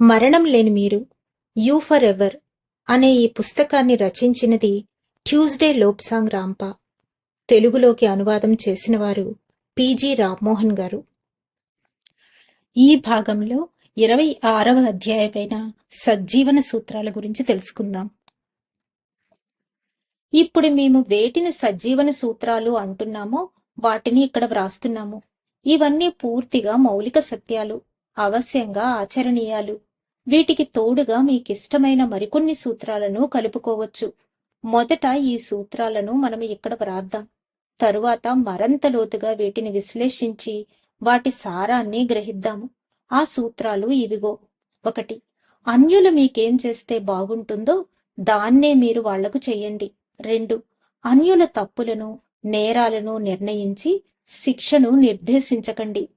మరణం లేని మీరు యూ ఫర్ ఎవర్ అనే ఈ పుస్తకాన్ని రచించినది ట్యూస్డే లోప్సాంగ్ రాంపా. తెలుగులోకి అనువాదం చేసిన వారు పిజి రామ్మోహన్ గారు. ఈ భాగంలో ఇరవై ఆరవ అధ్యాయమైన సజ్జీవన సూత్రాల గురించి తెలుసుకుందాం. ఇప్పుడు మేము వేటిని సజ్జీవన సూత్రాలు అంటున్నామో వాటిని ఇక్కడ వ్రాస్తున్నాము. ఇవన్నీ పూర్తిగా మౌలిక సత్యాలు అవశ్యంగా ఆచరణీయాలు. వీటికి తోడుగా మీకిష్టమైన మరికొన్ని సూత్రాలను కలుపుకోవచ్చు. మొదట ఈ సూత్రాలను మనం ఇక్కడ వ్రాద్దాం. తరువాత మరంత లోతుగా వీటిని విశ్లేషించి వాటి సారాన్ని గ్రహిద్దాము. ఆ సూత్రాలు ఇవిగో. ఒకటి అన్యులు మీకేం చేస్తే బాగుంటుందో దాన్నే మీరు వాళ్ళకు చెయ్యండి. రెండు అన్యుల తప్పులను నేరాలను నిర్ణయించి శిక్షను నిర్దేశించకండి.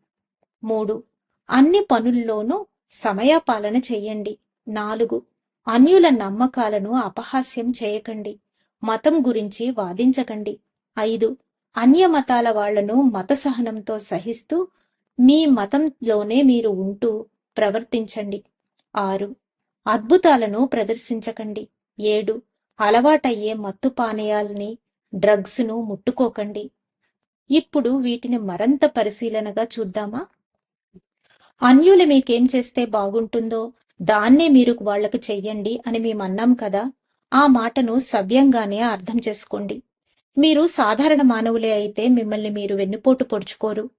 మూడు అన్ని పనుల్లోనూ సమయపాలన చెయ్యండి. నాలుగు అన్యుల నమ్మకాలను అపహాస్యం చేయకండి. మతం గురించి వాదించకండి. ఐదు అన్య మతాల వాళ్ళను మత సహనంతో సహిస్తూ మీ మతంలోనే మీరు ఉంటూ ప్రవర్తించండి. ఆరు అద్భుతాలను ప్రదర్శించకండి. ఏడు అలవాటయ్యే మత్తు పానీయాలని డ్రగ్స్ను ముట్టుకోకండి. ఇప్పుడు వీటిని మరంత పరిశీలనగా చూద్దామా? అన్యులు మీకేం చేస్తే బాగుంటుందో దాన్నే మీరు వాళ్ళకు చెయ్యండి అని మేమన్నాం కదా ఆ మాటను సవ్యంగానే అర్థం చేసుకోండి. మీరు సాధారణ మానవులే అయితే మిమ్మల్ని మీరు వెన్నుపోటు పొడుచుకోరు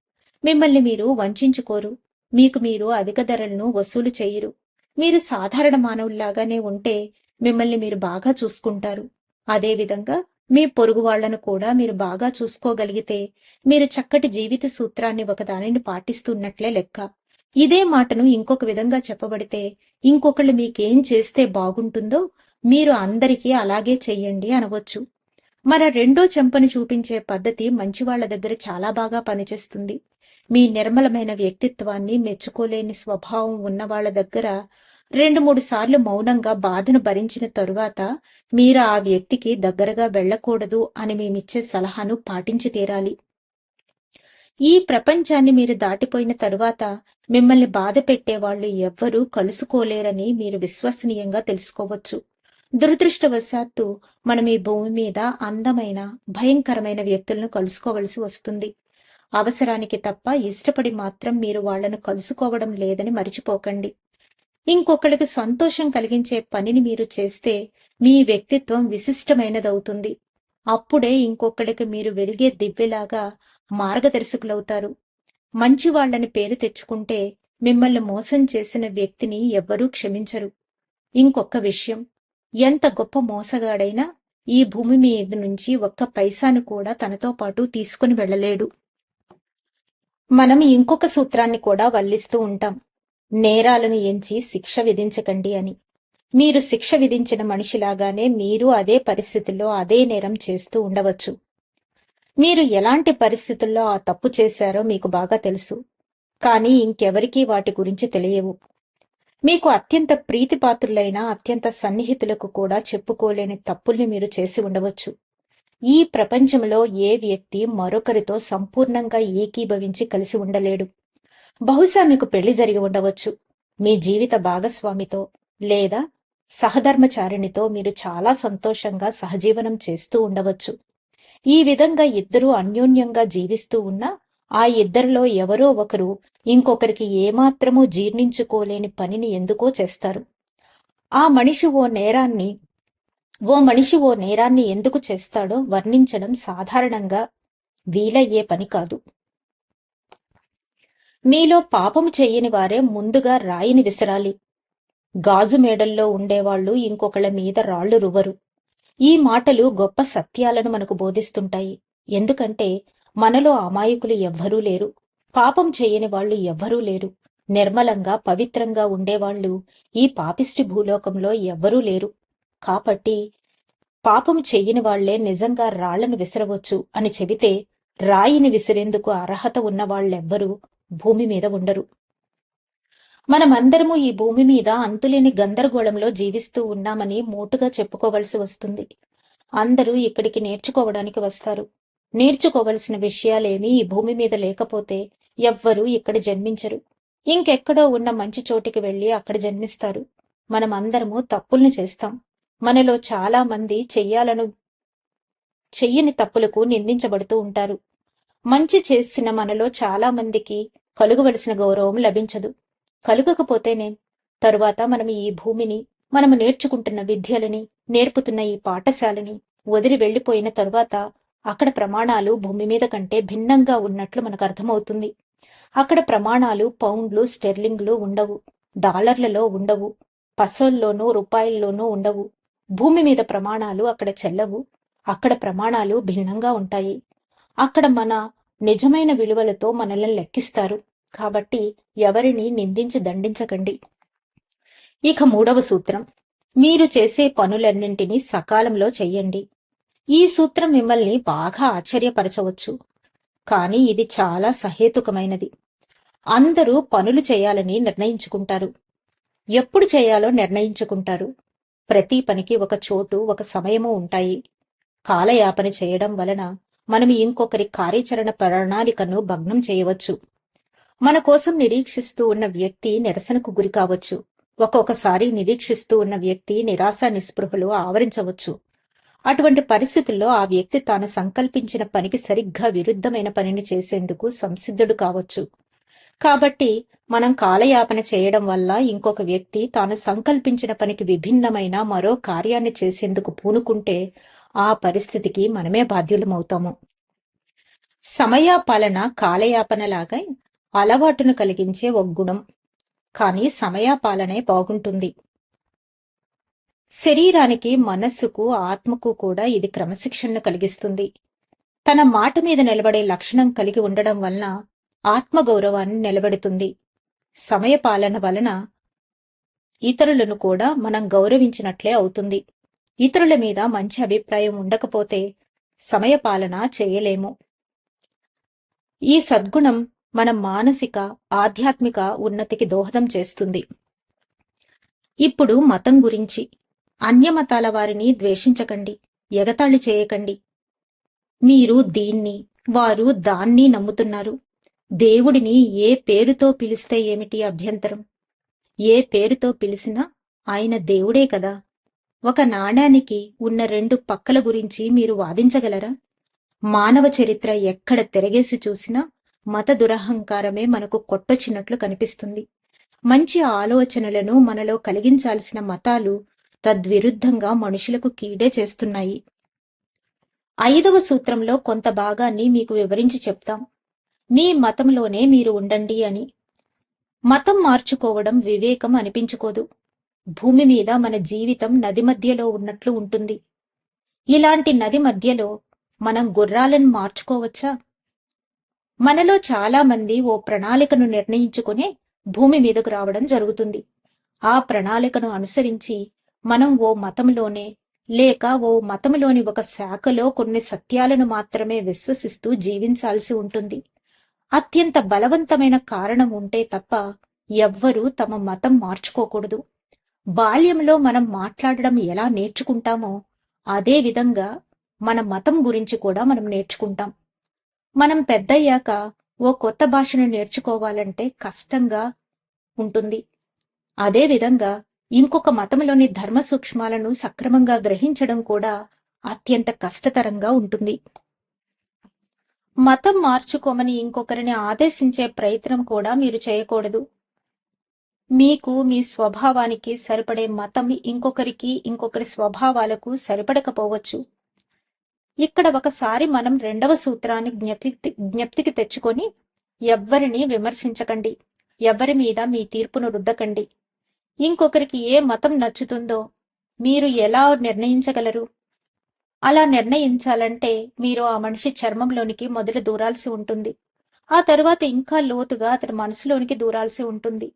మిమ్మల్ని మీరు వంచుకోరు మీకు మీరు అధిక ధరలను వసూలు చేయరు. మీరు సాధారణ మానవుల్లాగానే ఉంటే మిమ్మల్ని మీరు బాగా చూసుకుంటారు. అదేవిధంగా మీ పొరుగు వాళ్ళను కూడా మీరు బాగా చూసుకోగలిగితే మీరు చక్కటి జీవిత సూత్రాన్ని ఒకదానిని పాటిస్తున్నట్లే లెక్క. ఇదే మాటను ఇంకొక విధంగా చెప్పబడితే ఇంకొకళ్ళు మీకేం చేస్తే బాగుంటుందో మీరు అందరికీ అలాగే చెయ్యండి అనవచ్చు. మన రెండో చెంపను చూపించే పద్ధతి మంచివాళ్ళ దగ్గర చాలా బాగా పనిచేస్తుంది. మీ నిర్మలమైన వ్యక్తిత్వాన్ని మెచ్చుకోలేని స్వభావం ఉన్న వాళ్ళ దగ్గర రెండు మూడు సార్లు మౌనంగా బాధను భరించిన తరువాత మీరు ఆ వ్యక్తికి దగ్గరగా వెళ్ళకూడదు అని మేమిచ్చే సలహాను పాటించి తీరాలి. ఈ ప్రపంచాన్ని మీరు దాటిపోయిన తరువాత మిమ్మల్ని బాధ పెట్టేవాళ్ళు ఎవ్వరూ కలుసుకోలేరని మీరు విశ్వసనీయంగా తెలుసుకోవచ్చు. దురదృష్టవశాత్తు మనం ఈ భూమి మీద అందమైన భయంకరమైన వ్యక్తులను కలుసుకోవలసి వస్తుంది. అవసరానికి తప్ప ఇష్టపడి మాత్రం మీరు వాళ్ళను కలుసుకోవడం లేదని మరిచిపోకండి. ఇంకొకరికి సంతోషం కలిగించే పనిని మీరు చేస్తే మీ వ్యక్తిత్వం విశిష్టమైనదవుతుంది. అప్పుడే ఇంకొకరికి మీరు వెలిగే దివ్యలాగా మార్గదర్శకులవుతారు. మంచి వాళ్ళని పేరు తెచ్చుకుంటే మిమ్మల్ని మోసం చేసిన వ్యక్తిని ఎవ్వరూ క్షమించరు. ఇంకొక విషయం ఎంత గొప్ప మోసగాడైనా ఈ భూమి మీద నుంచి ఒక్క పైసాను కూడా తనతో పాటు తీసుకుని వెళ్ళలేడు. మనం ఇంకొక సూత్రాన్ని కూడా వల్లిస్తూ ఉంటాం నేరాలను ఎంచి శిక్ష విధించకండి అని. మీరు శిక్ష విధించిన మనిషిలాగానే మీరు అదే పరిస్థితుల్లో అదే నేరం చేస్తూ ఉండవచ్చు. మీరు ఎలాంటి పరిస్థితుల్లో ఆ తప్పు చేశారో మీకు బాగా తెలుసు. కానీ ఇంకెవరికీ వాటి గురించి తెలియవు. మీకు అత్యంత ప్రీతిపాత్రులైన అత్యంత సన్నిహితులకు కూడా చెప్పుకోలేని తప్పుల్ని మీరు చేసి ఉండవచ్చు. ఈ ప్రపంచంలో ఏ వ్యక్తి మరొకరితో సంపూర్ణంగా ఏకీభవించి కలిసి ఉండలేడు. బహుశా మీకు పెళ్ళి జరిగి ఉండవచ్చు. మీ జీవిత భాగస్వామితో లేదా సహధర్మచారిణితో మీరు చాలా సంతోషంగా సహజీవనం చేస్తూ ఉండవచ్చు. ఈ విధంగా ఇద్దరూ అన్యోన్యంగా జీవిస్తూ ఉన్నా ఆ ఇద్దరిలో ఎవరో ఒకరు ఇంకొకరికి ఏమాత్రమూ జీర్ణించుకోలేని పనిని ఎందుకో చేస్తారు. ఆ మనిషి ఓ నేరాన్ని ఓ మనిషి ఓ నేరాన్ని ఎందుకు చేస్తాడో వర్ణించడం సాధారణంగా వీలయ్యే పని కాదు. మీలో పాపము చెయ్యని వారే ముందుగా రాయిని విసరాలి. గాజు మేడల్లో ఉండేవాళ్ళు ఇంకొకళ్ళ మీద రాళ్ళు రువ్వరు. ఈ మాటలు గొప్ప సత్యాలను మనకు బోధిస్తుంటాయి. ఎందుకంటే మనలో అమాయకులు ఎవ్వరూ లేరు. పాపం చేయని వాళ్ళు ఎవ్వరూ లేరు. నిర్మలంగా పవిత్రంగా ఉండేవాళ్ళు ఈ పాపిష్టి భూలోకంలో ఎవ్వరూ లేరు. కాబట్టి పాపం చెయ్యని వాళ్ళే నిజంగా రాళ్ళను విసరవచ్చు అని చెబితే రాయిని విసిరేందుకు అర్హత ఉన్న వాళ్ళెవ్వరూ భూమి మీద ఉండరు. మనమందరము ఈ భూమి మీద అంతులేని గందరగోళంలో జీవిస్తూ ఉన్నామని మోటుగా చెప్పుకోవలసి వస్తుంది. అందరూ ఇక్కడికి నేర్చుకోవడానికి వస్తారు. నేర్చుకోవలసిన విషయాలేమీ ఈ భూమి మీద లేకపోతే ఎవ్వరూ ఇక్కడ జన్మించరు. ఇంకెక్కడో ఉన్న మంచి చోటికి వెళ్ళి అక్కడ జన్మిస్తారు. మనం అందరము తప్పుల్ని చేస్తాం. మనలో చాలా మంది చెయ్యాలను చెయ్యని తప్పులకు నిందించబడుతూ ఉంటారు. మంచి చేసిన మనలో చాలా మందికి కలుగవలసిన గౌరవం లభించదు. కలుగకపోతేనేం తరువాత మనం ఈ భూమిని మనము నేర్చుకుంటున్న విద్యలని నేర్పుతున్న ఈ పాఠశాలని వదిలి వెళ్ళిపోయిన తరువాత అక్కడ ప్రమాణాలు భూమి మీద కంటే భిన్నంగా ఉన్నట్లు మనకు అర్థమవుతుంది. అక్కడ ప్రమాణాలు పౌండ్లు స్టెర్లింగ్లు ఉండవు డాలర్లలో ఉండవు పసోల్లోనూ రూపాయల్లోనూ ఉండవు. భూమి మీద ప్రమాణాలు అక్కడ చెల్లవు అక్కడ ప్రమాణాలు భిన్నంగా ఉంటాయి. అక్కడ మన నిజమైన విలువలతో మనల్ని లెక్కిస్తారు. కాబట్టి ఎవరిని నిందించి దండించకండి. ఇక మూడవ సూత్రం. మీరు చేసే పనులన్నింటినీ సకాలంలో చెయ్యండి. ఈ సూత్రం మిమ్మల్ని బాగా ఆశ్చర్యపరచవచ్చు. కానీ ఇది చాలా సహేతుకమైనది. అందరూ పనులు చేయాలని నిర్ణయించుకుంటారు. ఎప్పుడు చేయాలో నిర్ణయించుకుంటారు. ప్రతి పనికి ఒక చోటు ఒక సమయము ఉంటాయి. కాలయాపన చేయడం వలన మనం ఇంకొకరి కార్యాచరణ ప్రణాళికను భగ్నం చేయవచ్చు. మన కోసం నిరీక్షిస్తూ ఉన్న వ్యక్తి నిరసనకు గురి కావచ్చు. ఒక్కొక్కసారి నిరీక్షిస్తూ ఉన్న వ్యక్తి నిరాశ నిస్పృహలు ఆవరించవచ్చు. అటువంటి పరిస్థితుల్లో ఆ వ్యక్తి తాను సంకల్పించిన పనికి సరిగ్గా విరుద్ధమైన పనిని చేసేందుకు సంసిద్ధుడు కావచ్చు. కాబట్టి మనం కాలయాపన చేయడం వల్ల ఇంకొక వ్యక్తి తాను సంకల్పించిన పనికి విభిన్నమైన మరో కార్యాన్ని చేసేందుకు పూనుకుంటే ఆ పరిస్థితికి మనమే బాధ్యులమవుతాము. సమయాపాలన కాలయాపనలాగా అలవాటును కలిగించే ఒక గుణం. కానీ సమయాపాలనే బాగుంటుంది. శరీరానికి మనస్సుకు ఆత్మకు కూడా ఇది క్రమశిక్షణను కలిగిస్తుంది. తన మాట మీద నిలబడే లక్షణం కలిగి ఉండడం వలన ఆత్మగౌరవాన్ని నిలబెడుతుంది. సమయపాలన వలన ఇతరులను కూడా మనం గౌరవించినట్లే అవుతుంది. ఇతరుల మీద మంచి అభిప్రాయం ఉండకపోతే సమయపాలన చేయలేము. ఈ సద్గుణం మన మానసిక ఆధ్యాత్మిక ఉన్నతికి దోహదం చేస్తుంది. ఇప్పుడు మతం గురించి అన్యమతాల వారిని ద్వేషించకండి ఎగతాళి చేయకండి. మీరు దీన్ని వారు దాన్ని నమ్ముతున్నారు. దేవుడిని ఏ పేరుతో పిలిస్తే ఏమిటి అభ్యంతరం? ఏ పేరుతో పిలిచినా ఆయన దేవుడే కదా. ఒక నాణానికి ఉన్న రెండు పక్కల గురించి మీరు వాదించగలరా? మానవ చరిత్ర ఎక్కడ తిరగేసి చూసినా మత దురహంకారమే మనకు కొట్టొచ్చినట్లు కనిపిస్తుంది. మంచి ఆలోచనలను మనలో కలిగించాల్సిన మతాలు తద్విరుద్ధంగా మనుషులకు కీడే చేస్తున్నాయి. ఐదవ సూత్రంలో కొంత భాగాన్ని మీకు వివరించి చెప్తాం. మీ మతంలోనే మీరు ఉండండి అని. మతం మార్చుకోవడం వివేకం అనిపించుకోదు. భూమి మీద మన జీవితం నది మధ్యలో ఉన్నట్లు ఉంటుంది. ఇలాంటి నది మధ్యలో మనం గుర్రాలను మార్చుకోవచ్చా? మనలో చాలా మంది ఓ ప్రణాళికను నిర్ణయించుకునే భూమి మీదకు రావడం జరుగుతుంది. ఆ ప్రణాళికను అనుసరించి మనం ఓ మతంలోనే లేక ఓ మతంలోని ఒక శాఖలో కొన్ని సత్యాలను మాత్రమే విశ్వసిస్తూ జీవించాల్సి ఉంటుంది. అత్యంత బలవంతమైన కారణం ఉంటే తప్ప ఎవ్వరూ తమ మతం మార్చుకోకూడదు. బాల్యంలో మనం మాట్లాడడం ఎలా నేర్చుకుంటామో అదే విధంగా మన మతం గురించి కూడా మనం నేర్చుకుంటాం. మనం పెద్దయ్యాక ఓ కొత్త భాషను నేర్చుకోవాలంటే కష్టంగా ఉంటుంది. అదే విధంగా ఇంకొక మతంలోని ధర్మ సూక్ష్మాలను సక్రమంగా గ్రహించడం కూడా అత్యంత కష్టతరంగా ఉంటుంది. మతం మార్చుకోమని ఇంకొకరిని ఆదేశించే ప్రయత్నం కూడా మీరు చేయకూడదు. మీకు మీ స్వభావానికి సరిపడే మతం ఇంకొకరికి ఇంకొకరి స్వభావాలకు సరిపడకపోవచ్చు. ఇక్కడ ఒకసారి మనం రెండవ సూత్రాన్ని జ్ఞప్తి జ్ఞప్తికి తెచ్చుకొని ఎవ్వరిని విమర్శించకండి. ఎవరి మీద మీ తీర్పును రుద్దకండి. ఇంకొకరికి ఏ మతం నచ్చుతుందో మీరు ఎలా నిర్ణయించగలరు? అలా నిర్ణయించాలంటే మీరు ఆ మనిషి చర్మంలోనికి మొదట దూరాల్సి ఉంటుంది. ఆ తరువాత ఇంకా లోతుగా అతడి మనసులోనికి దూరాల్సి ఉంటుంది.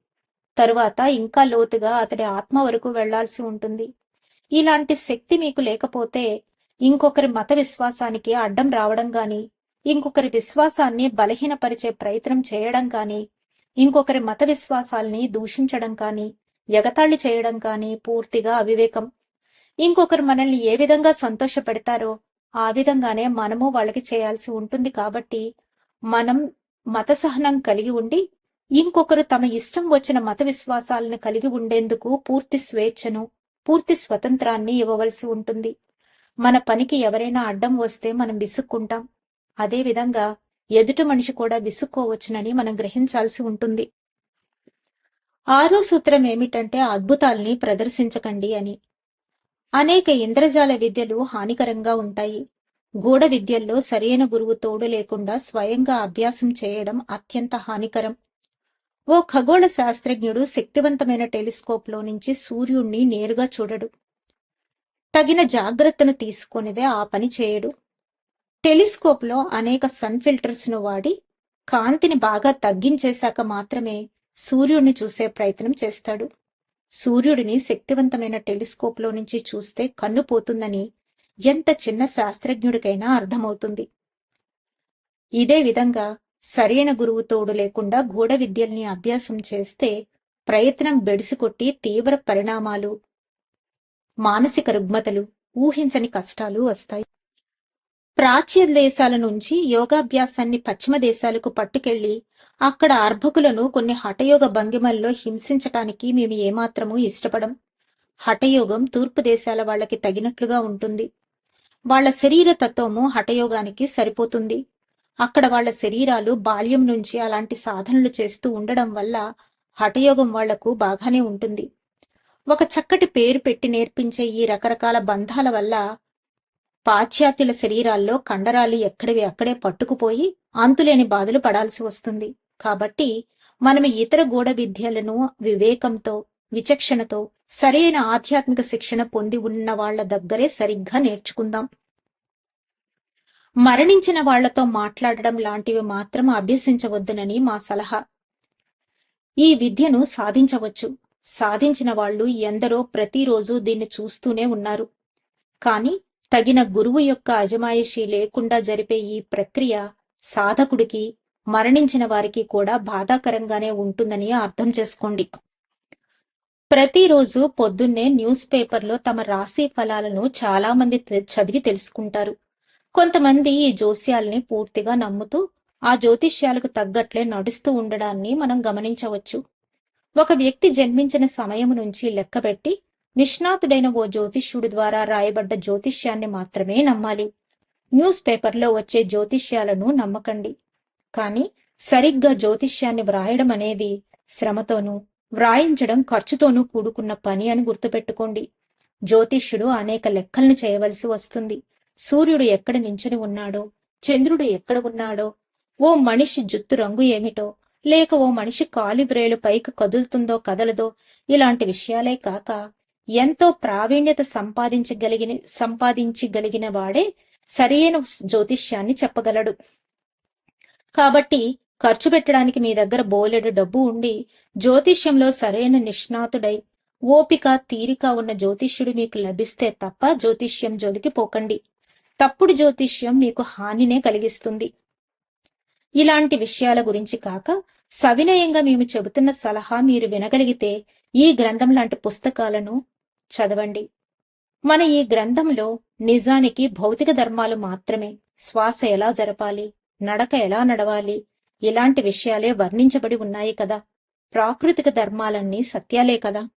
తరువాత ఇంకా లోతుగా అతడి ఆత్మ వరకు వెళ్ళాల్సి ఉంటుంది. ఇలాంటి శక్తి మీకు లేకపోతే ఇంకొకరి మత విశ్వాసానికి అడ్డం రావడం గాని ఇంకొకరి విశ్వాసాన్ని బలహీనపరిచే ప్రయత్నం చేయడం కానీ ఇంకొకరి మత విశ్వాసాల్ని దూషించడం కానీ ఎగతాళి చేయడం కానీ పూర్తిగా అవివేకం. ఇంకొకరు మనల్ని ఏ విధంగా సంతోష పెడతారో ఆ విధంగానే మనము వాళ్ళకి చేయాల్సి ఉంటుంది కాబట్టి మనం మత సహనం కలిగి ఉండి ఇంకొకరు తమ ఇష్టం వచ్చిన మత విశ్వాసాలను కలిగి ఉండేందుకు పూర్తి స్వేచ్ఛను పూర్తి స్వతంత్రాన్ని ఇవ్వవలసి ఉంటుంది. మన పనికి ఎవరైనా అడ్డం వస్తే మనం విసుక్కుంటాం. అదేవిధంగా ఎదుటి మనిషి కూడా విసుక్కోవచ్చునని మనం గ్రహించాల్సి ఉంటుంది. ఆరో సూత్రం ఏమిటంటే అద్భుతాల్ని ప్రదర్శించకండి అని. అనేక ఇంద్రజాల విద్యలు హానికరంగా ఉంటాయి. గూఢ విద్యల్లో సరైన గురువు తోడు లేకుండా స్వయంగా అభ్యాసం చేయడం అత్యంత హానికరం. ఓ ఖగోళ శాస్త్రజ్ఞుడు శక్తివంతమైన టెలిస్కోప్లో నుంచి సూర్యుణ్ణి నేరుగా చూడడు. తగిన జాగ్రత్తను తీసుకునేదే ఆ పని చేయడు. టెలిస్కోప్లో అనేక సన్ ఫిల్టర్స్ను వాడి కాంతిని బాగా తగ్గించేశాక మాత్రమే సూర్యుడిని చూసే ప్రయత్నం చేస్తాడు. సూర్యుడిని శక్తివంతమైన టెలిస్కోప్లో నుంచి చూస్తే కన్ను పోతుందని ఎంత చిన్న శాస్త్రజ్ఞుడికైనా అర్థమవుతుంది. ఇదే విధంగా సరైన గురువు తోడు లేకుండా గూఢ విద్యల్ని అభ్యాసం చేస్తే ప్రయత్నం బెడిసికొట్టి తీవ్ర పరిణామాలు మానసిక రుగ్మతలు ఊహించని కష్టాలు వస్తాయి. ప్రాచ్య దేశాల నుంచి యోగాభ్యాసాన్ని పశ్చిమ దేశాలకు పట్టుకెళ్ళి అక్కడ అర్భకులను కొన్ని హఠయోగ భంగిమల్లో హింసించటానికి మేము ఏమాత్రమూ ఇష్టపడం హఠయోగం తూర్పు దేశాల వాళ్ళకి తగినట్లుగా ఉంటుంది. వాళ్ళ శరీర తత్వము హఠయోగానికి సరిపోతుంది. అక్కడ వాళ్ళ శరీరాలు బాల్యం నుంచి అలాంటి సాధనలు చేస్తూ ఉండడం వల్ల హఠయోగం వాళ్ళకు బాగానే ఉంటుంది. ఒక చక్కటి పేరు పెట్టి నేర్పించే ఈ రకరకాల బంధాల వల్ల పాశ్చాత్యుల శరీరాల్లో కండరాలు ఎక్కడివి అక్కడే పట్టుకుపోయి అంతులేని బాధలు పడాల్సి వస్తుంది. కాబట్టి మనం ఇతర గూఢ విద్యలను వివేకంతో విచక్షణతో సరైన ఆధ్యాత్మిక శిక్షణ పొంది ఉన్న వాళ్ళ దగ్గరే సరిగ్గా నేర్చుకుందాం. మరణించిన వాళ్ళతో మాట్లాడడం లాంటివి మాత్రం అభ్యసించవద్దునని మా సలహా. ఈ విద్యను సాధించవచ్చు. సాధించిన వాళ్ళు ఎందరో ప్రతిరోజు దీన్ని చూస్తూనే ఉన్నారు. కాని తగిన గురువు యొక్క అజమాయిషీ లేకుండా జరిపే ఈ ప్రక్రియ సాధకుడికి మరణించిన వారికి కూడా బాధాకరంగానే ఉంటుందని అర్థం చేసుకోండి. ప్రతిరోజు పొద్దున్నే న్యూస్ పేపర్లో తమ రాశి ఫలాలను చాలా మంది చదివి తెలుసుకుంటారు. కొంతమంది ఈ జోస్యాల్ని పూర్తిగా నమ్ముతూ ఆ జ్యోతిష్యాలకు తగ్గట్లే నడుస్తూ ఉండడాన్ని మనం గమనించవచ్చు. ఒక వ్యక్తి జన్మించిన సమయం నుంచి లెక్కబెట్టి నిష్ణాతుడైన ఓ జ్యోతిష్యుడు ద్వారా రాయబడ్డ జ్యోతిష్యాన్ని మాత్రమే నమ్మాలి. న్యూస్ పేపర్లో వచ్చే జ్యోతిష్యాలను నమ్మకండి. కానీ సరిగ్గా జ్యోతిష్యాన్ని వ్రాయడం అనేది శ్రమతోనూ వ్రాయించడం ఖర్చుతోనూ కూడుకున్న పని అని గుర్తుపెట్టుకోండి. జ్యోతిష్యుడు అనేక లెక్కలను చేయవలసి వస్తుంది. సూర్యుడు ఎక్కడ నించుని ఉన్నాడో చంద్రుడు ఎక్కడ ఉన్నాడో ఓ మనిషి జుత్తు రంగు ఏమిటో లేక ఓ మనిషి కాలిబ్రేలు పైకి కదులుతుందో కదలదో ఇలాంటి విషయాలే కాక ఎంతో ప్రావీణ్యత సంపాదించగలిగిన సంపాదించగలిగిన వాడే సరైన జ్యోతిష్యాన్ని చెప్పగలడు. కాబట్టి ఖర్చు పెట్టడానికి మీ దగ్గర బోలెడు డబ్బు ఉండి జ్యోతిష్యంలో సరైన నిష్ణాతుడై ఓపిక తీరిక ఉన్న జ్యోతిష్యుడు మీకు లభిస్తే తప్ప జ్యోతిష్యం జోలికి పోకండి. తప్పుడు జ్యోతిష్యం మీకు హానినే కలిగిస్తుంది. ఇలాంటి విషయాల గురించి కాక సవినయంగా మేము చెబుతున్న సలహా మీరు వినగలిగితే ఈ గ్రంథం లాంటి పుస్తకాలను చదవండి. మన ఈ గ్రంథంలో నిజానికి భౌతిక ధర్మాలు మాత్రమే శ్వాస ఎలా జరపాలి నడక ఎలా నడవాలి ఇలాంటి విషయాలే వర్ణించబడి ఉన్నాయి కదా. ప్రాకృతిక ధర్మాలన్నీ సత్యాలే కదా.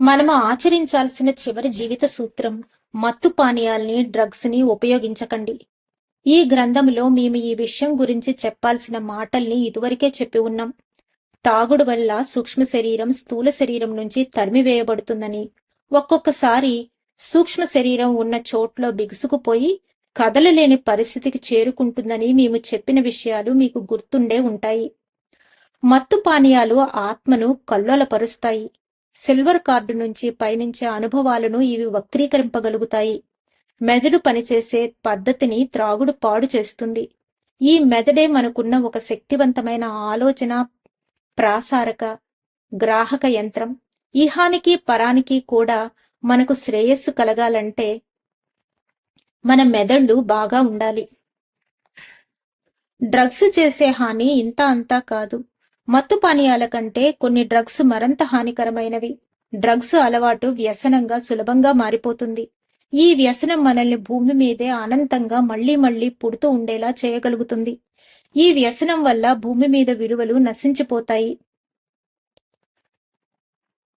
మనము ఆచరించాల్సిన చివరి జీవిత సూత్రం మత్తు పానీయాల్ని డ్రగ్స్ని ఉపయోగించకండి. ఈ గ్రంథంలో మేము ఈ విషయం గురించి చెప్పాల్సిన మాటల్ని ఇదివరకే చెప్పి ఉన్నాం. తాగుడు వల్ల సూక్ష్మ శరీరం స్థూల శరీరం నుంచి తరిమివేయబడుతుందని. ఒక్కొక్కసారి సూక్ష్మ శరీరం ఉన్న చోట్లో బిగుసుకుపోయి కదలలేని పరిస్థితికి చేరుకుంటుందని మేము చెప్పిన విషయాలు మీకు గుర్తుండే ఉంటాయి. మత్తు పానీయాలు ఆత్మను కల్లోలపరుస్తాయి. సిల్వర్ కార్డు నుంచి పయనించే అనుభవాలను ఇవి వక్రీకరింపగలుగుతాయి. మెదడు పనిచేసే పద్ధతిని త్రాగుడు పాడు చేస్తుంది. ఈ మెదడే మనకున్న ఒక శక్తివంతమైన ఆలోచన ప్రాసారక గ్రాహక యంత్రం. ఇహానికి పరానికి కూడా మనకు శ్రేయస్సు కలగాలంటే మన మెదళ్ళు బాగా ఉండాలి. డ్రగ్స్ చేసే హాని ఇంత అంతా కాదు. మత్తు పానీయాల కంటే కొన్ని డ్రగ్స్ మరంత హానికరమైనవి. డ్రగ్స్ అలవాటు వ్యసనంగా సులభంగా మారిపోతుంది. ఈ వ్యసనం మనల్ని భూమి మీదే అనంతంగా మళ్ళీ మళ్ళీ పుడుతూ ఉండేలా చేయగలుగుతుంది. ఈ వ్యసనం వల్ల భూమి మీద విలువలు నశించిపోతాయి.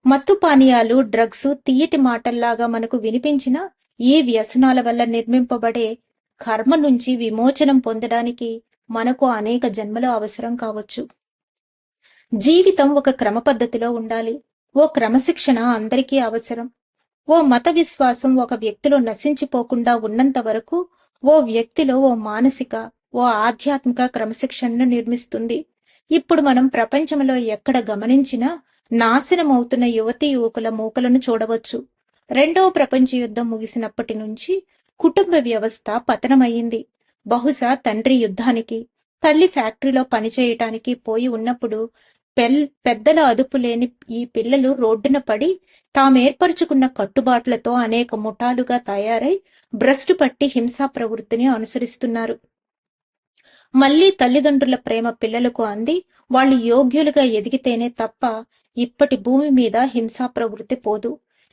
మత్తు పానీయాలు డ్రగ్స్ తీయటి మాటల్లాగా మనకు వినిపించిన ఈ వ్యసనాల వల్ల నిర్మింపబడే కర్మ నుంచి విమోచనం పొందడానికి మనకు అనేక జన్మలు అవసరం కావచ్చు. జీవితం ఒక క్రమ పద్ధతిలో ఉండాలి. ఓ క్రమశిక్షణ అందరికీ అవసరం. ఓ మత విశ్వాసం ఒక వ్యక్తిలో నశించిపోకుండా ఉన్నంత వరకు ఓ వ్యక్తిలో ఓ మానసిక ఓ ఆధ్యాత్మిక క్రమశిక్షణను నిర్మిస్తుంది. ఇప్పుడు మనం ప్రపంచంలో ఎక్కడ గమనించినా నాశనమవుతున్న యువతి యువకుల మూకలను చూడవచ్చు. రెండవ ప్రపంచ యుద్ధం ముగిసినప్పటి నుంచి కుటుంబ వ్యవస్థ పతనమయ్యింది. బహుశా తండ్రి యుద్ధానికి తల్లి ఫ్యాక్టరీలో పనిచేయటానికి పోయి ఉన్నప్పుడు పెల్ పెద్దల అదుపు లేని ఈ పిల్లలు రోడ్డున పడి తామేర్పరచుకున్న కట్టుబాట్లతో అనేక ముఠాలుగా తయారై భ్రష్టు పట్టి హింసా ప్రవృత్తిని అనుసరిస్తున్నారు. మళ్ళీ తల్లిదండ్రుల ప్రేమ పిల్లలకు అంది వాళ్ళు యోగ్యులుగా ఎదిగితేనే తప్ప ఇప్పటి భూమి మీద హింసా ప్రవృత్తి పోదు.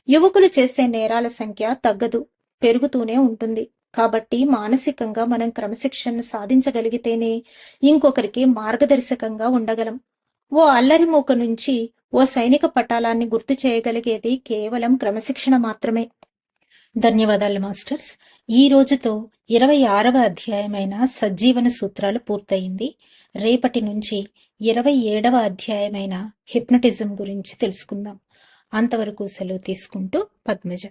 యువకులు చేసే నేరాల సంఖ్య తగ్గదు పెరుగుతూనే ఉంటుంది. కాబట్టి మానసికంగా మనం క్రమశిక్షణను సాధించగలిగితేనే ఇంకొకరికి మార్గదర్శకంగా ఉండగలం. ఓ అల్లరి మూక నుంచి ఓ సైనిక పటాలాన్ని గుర్తు చేయగలిగేది కేవలం క్రమశిక్షణ మాత్రమే. ధన్యవాదాలు మాస్టర్స్. ఈ రోజుతో ఇరవై ఆరవ అధ్యాయమైన సజ్జీవన సూత్రాలు పూర్తయింది. రేపటి నుంచి ఇరవై ఏడవ అధ్యాయమైన హిప్నటిజం గురించి తెలుసుకుందాం. అంతవరకు సెలవు తీసుకుంటూ పద్మజ.